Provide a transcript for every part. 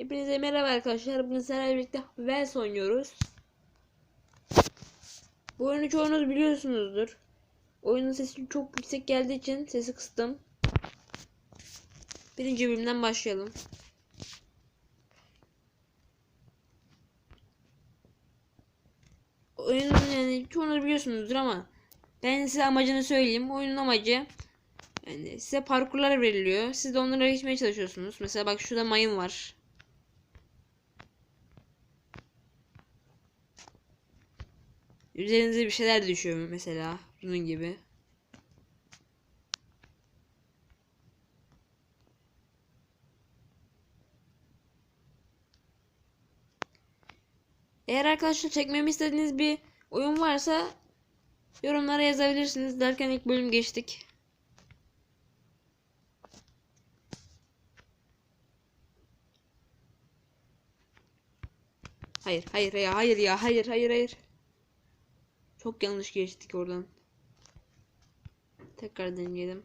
Hepinize merhaba arkadaşlar. Bugün sizlerle birlikte Wells oynuyoruz. Bu oyunu çoğunuz biliyorsunuzdur. Oyunun sesi çok yüksek geldiği için sesi kıstım. Birinci bölümden başlayalım. Oyunun yani çoğunuz biliyorsunuzdur ama ben size amacını söyleyeyim. Oyunun amacı yani size parkurlar veriliyor. Siz de onlara geçmeye çalışıyorsunuz. Mesela bak şurada mayın var. Üzerinize bir şeyler düşüyor mesela. Bunun gibi. Eğer arkadaşlar çekmemi istediğiniz bir oyun varsa yorumlara yazabilirsiniz. Derken ilk bölüm geçtik. Hayır, hayır ya, hayır ya, hayır, hayır, hayır. Çok yanlış geçtik oradan. Tekrar deneyelim.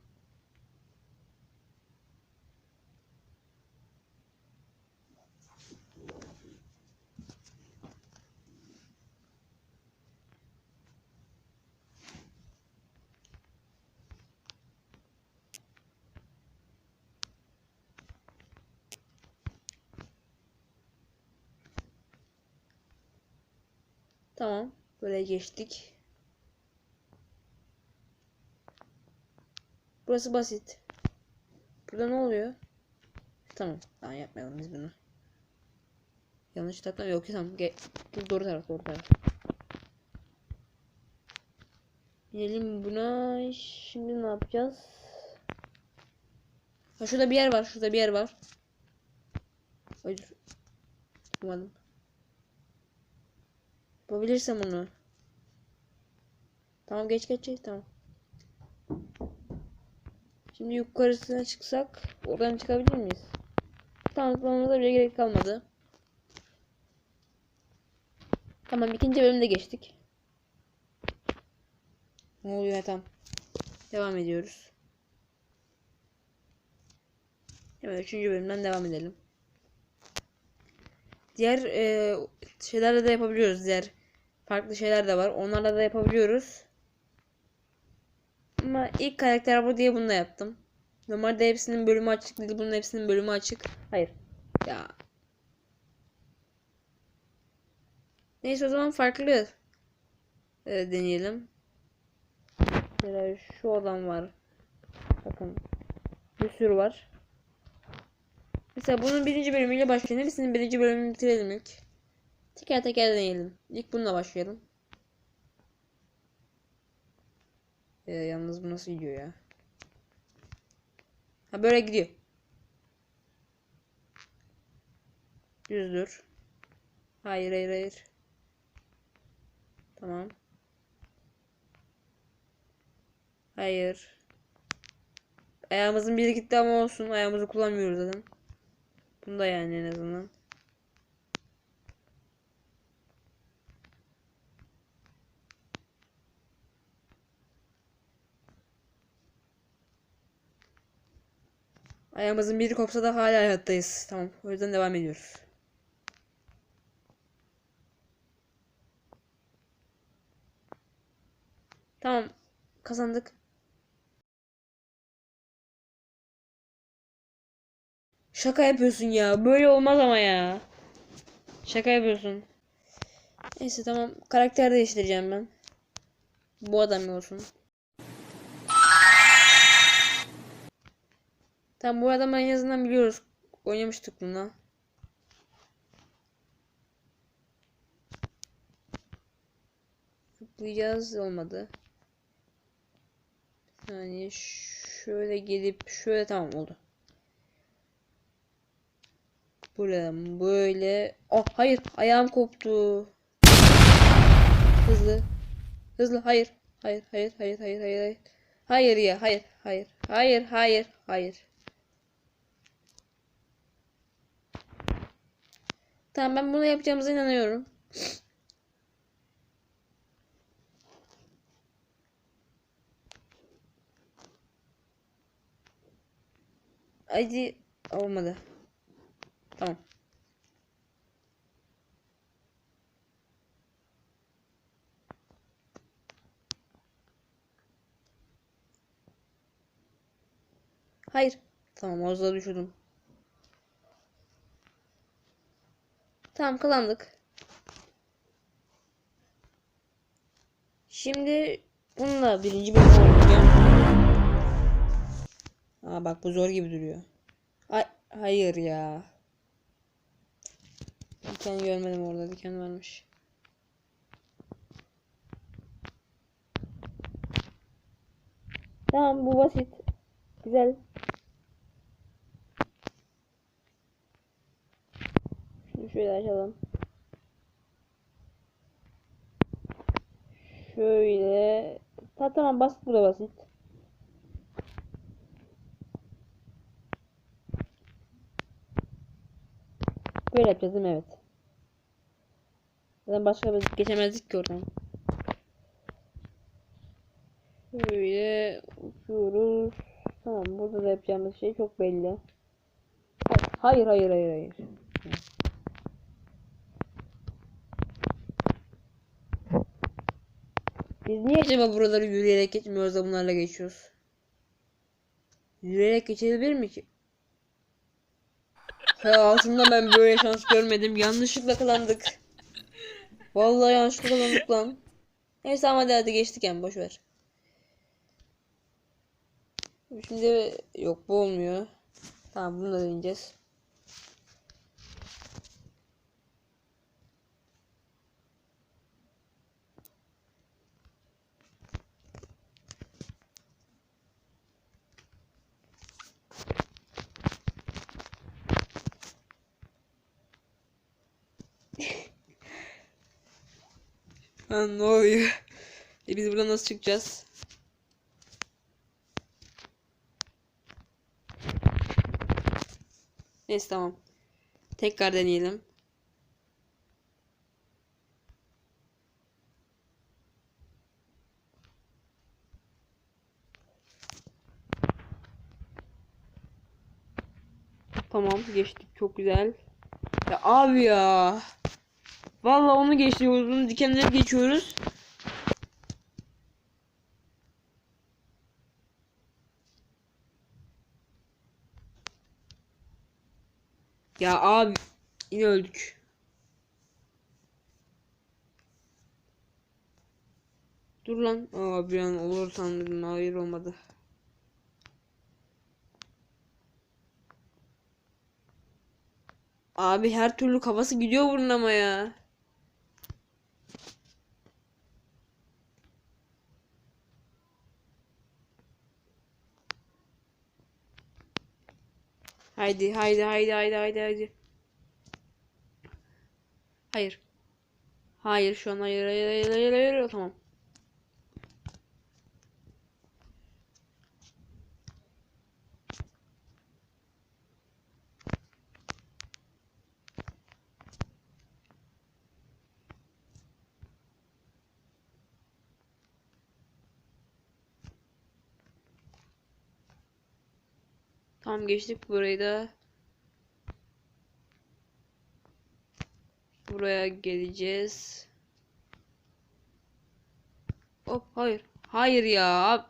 Tamam. Böyle geçtik. Burası basit. Burada ne oluyor? Tamam. Tamam yapmayalım biz bunu. Yanlış takla yok tamam. Ge Dur, doğru taraf doğru taraf. Binelim buna. Şimdi ne yapacağız? Ha şurada bir yer var. Şurada bir yer var. Ay dur. Yapabilirsem onu. Tamam geç geç geç tamam. Şimdi yukarısına çıksak oradan çıkabilir miyiz? Tamam zıplamamıza bile gerek kalmadı. Tamam ikinci bölümde geçtik. Ne oluyor tam? Devam ediyoruz. Hemen üçüncü bölümden devam edelim. Diğer e, şeylerle de yapabiliyoruz. Diğer farklı şeyler de var. Onlarla da yapabiliyoruz. Ama ilk karakter bu diye bunu da yaptım. Normalde hepsinin bölümü açık değil. Bunun hepsinin bölümü açık. Hayır. Ya. Neyse o zaman farklı e, deneyelim. Şu adam var. Bakın. Bir sürü var. Mesela bunun birinci bölümüyle başlayalım. Hepsinin birinci bölümünü bitirelim ilk. Teker teker deneyelim. İlk bununla başlayalım. Ee, yalnız bu nasıl gidiyor ya? Ha böyle gidiyor. Düz dur. Hayır hayır hayır. Tamam. Hayır. Ayağımızın biri gitti ama olsun. Ayağımızı kullanmıyoruz zaten. Bunda yani en azından. Ayağımızın biri kopsa da hala hayattayız. Tamam. O yüzden devam ediyoruz. Tamam. Kazandık. Şaka yapıyorsun ya. Böyle olmaz ama ya. Şaka yapıyorsun. Neyse tamam. Karakter değiştireceğim ben. Bu adam olsun. Tamam bu adamı en azından biliyoruz. Oynamıştık bununla. Zıplayacağız olmadı. Yani şöyle gelip şöyle tamam oldu. Böyle böyle. Oh hayır ayağım koptu. Hızlı. Hızlı hayır. Hayır hayır hayır hayır hayır hayır. Hayır ya hayır hayır. Hayır hayır hayır. Tamam ben bunu yapacağımıza inanıyorum. Hadi olmadı. Tamam. Hayır. Tamam orada düşürdüm. Tamam kazandık. Şimdi bununla birinci bölüm oynayacağım. Aa bak bu zor gibi duruyor. Ay hayır ya. Diken görmedim orada diken varmış. Tamam bu basit. Güzel. Şunu şöyle açalım. Şöyle. Ta tamam basit bu da basit. Böyle yapacağız değil mi? Evet. Zaten başka bir geçemezdik ki oradan. Şöyle uçuyoruz. Tamam burada da yapacağımız şey çok belli. Hayır hayır hayır hayır. Biz niye acaba buraları yürüyerek geçmiyoruz da bunlarla geçiyoruz? Yürüyerek geçebilir mi ki? Hayatımda ben böyle şans görmedim. Yanlışlıkla kazandık. Vallahi yanlışlıkla kazandık lan. Neyse ama hadi hadi geçtik yani boş ver. Şimdi yok bu olmuyor. Tamam bunu da deneyeceğiz. Lan ne oluyor? E biz buradan nasıl çıkacağız? Neyse tamam. Tekrar deneyelim. Tamam geçtik çok güzel. Ya abi ya. Vallahi onu geçiyoruz. Bunu dikenleri geçiyoruz. Ya abi yine öldük. Dur lan. Aa bir an olur sandım. Hayır olmadı. Abi her türlü kafası gidiyor bunun ama ya. Haydi haydi haydi haydi haydi haydi. Hayır. Hayır şu an hayır hayır hayır hayır hayır tamam. Tamam geçtik burayı da. Buraya geleceğiz. Hop hayır. Hayır ya.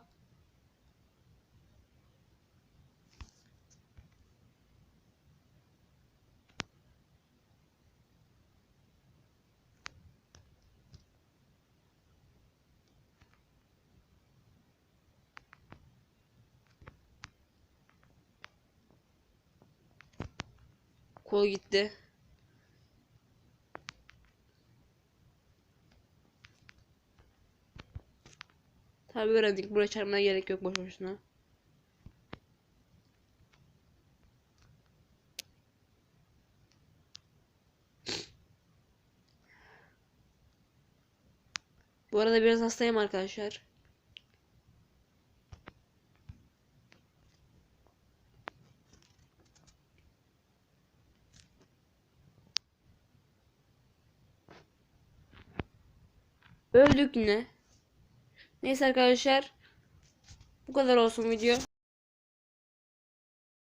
Kol gitti. Tabi öğrendik. Buraya çarpmaya gerek yok boş boşuna. Bu arada biraz hastayım arkadaşlar. Öldük yine. Neyse arkadaşlar. Bu kadar olsun video.